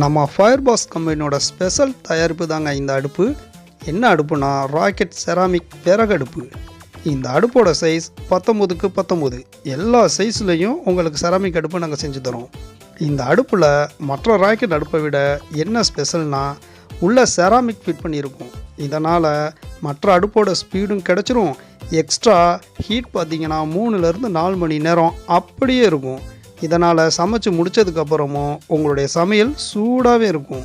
நம்ம fire pass கம்பெனியோட special தயாரிப்பு தாங்க இந்த அடுப்பு. என்ன அடுப்புனா ராக்கெட் செராமிக் விறகு அடுப்பு. இந்த அடுப்போட சைஸ் பத்தொம்போதுக்கு பத்தொம்போது எல்லா சைஸ்லேயும் உங்களுக்கு செராமிக் அடுப்பு நாங்கள் செஞ்சு தரோம். இந்த அடுப்பில் மற்ற ராக்கெட் அடுப்பை விட என்ன ஸ்பெஷல்னால் உள்ளே செராமிக் ஃபிட் பண்ணியிருக்கும். இதனால் மற்ற அடுப்போட ஸ்பீடும் கிடச்சிரும். எக்ஸ்ட்ரா ஹீட் பார்த்தீங்கன்னா மூணுலேருந்து நாலு மணி நேரம் அப்படியே இருக்கும். இதனால் சமைச்சு முடிச்சதுக்கப்புறமும் உங்களுடைய சமையல் சூடாகவே இருக்கும்.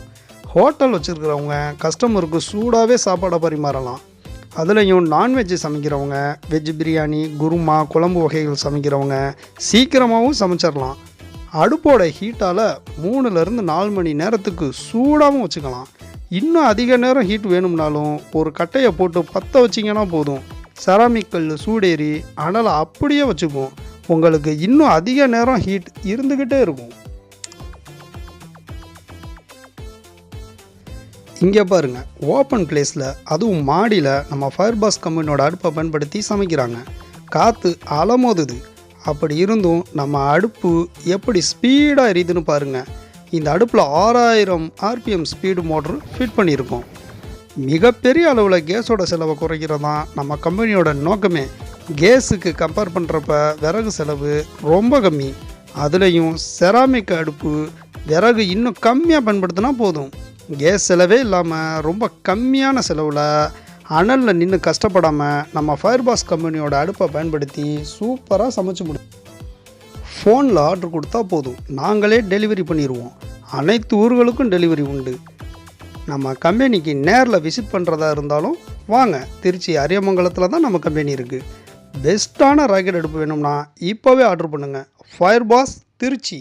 ஹோட்டல் வச்சுருக்கிறவங்க கஸ்டமருக்கு சூடாகவே சாப்பாடை பரிமாறலாம். அதுலேயும் நான்வெஜ் சமைக்கிறவங்க வெஜ் பிரியாணி குருமா குழம்பு வகைகள் சமைக்கிறவங்க சீக்கிரமாகவும் சமைச்சிடலாம் அடுப்போட ஹீட்டால் மூணுலேருந்து நாலு மணி நேரத்துக்கு சூடாகவும் வச்சுக்கலாம். இன்னும் அதிக நேரம் ஹீட் வேணும்னாலும் ஒரு கட்டையை போட்டு பற்ற வச்சிங்கன்னா போதும். செராமிக் கல் சூடேறி அனலை அப்படியே வச்சுக்குவோம் உங்களுக்கு இன்னும் அதிக நேரம் ஹீட் இருந்துக்கிட்டே இருக்கும். இங்கே பாருங்க ஓப்பன் பிளேஸில் அதுவும் மாடியில் நம்ம ஃபயர் பாஸ் கம்பெனியோட அடுப்பை பயன்படுத்தி சமைக்கிறாங்க. காற்று அலமோதுது. அப்படி இருந்தும் நம்ம அடுப்பு எப்படி ஸ்பீடாக எரியுதுன்னு பாருங்கள் இந்த அடுப்பில் ஆறாயிரம் ஆர்பிஎம் ஸ்பீடு மோட்ரு ஃபிட் பண்ணியிருக்கோம். மிகப்பெரிய அளவில் கேஸோட செலவை குறைக்கிறது தான் நம்ம கம்பெனியோட நோக்கமே. கேஸுக்கு கம்பேர் பண்ணுறப்ப விறகு செலவு ரொம்ப கம்மி. அதுலேயும் செராமிக் அடுப்பு விறகு இன்னும் கம்மியாக பயன்படுத்தினா போதும். கேஸ் செலவே இல்லாமல் ரொம்ப கம்மியான செலவில் அனலில் நின்று கஷ்டப்படாமல் நம்ம ஃபயர் பாஸ் கம்பெனியோட அடுப்பை பயன்படுத்தி சூப்பராக சமைச்சு முடியும் ஃபோனில் ஆர்டர் கொடுத்தா போதும். நாங்களே டெலிவரி பண்ணிடுவோம் அனைத்து ஊர்களுக்கும் டெலிவரி உண்டு. நம்ம கம்பெனிக்கு நேரில் விசிட் பண்ணுறதா இருந்தாலும் வாங்க. திருச்சி அரியமங்கலத்தில் தான் நம்ம கம்பெனி இருக்குது பெஸ்ட்டான ராக்கெட் அடுப்பு வேணும்னா இப்போவே ஆர்டர் பண்ணுங்கள் ஃபயர் பாஸ் திருச்சி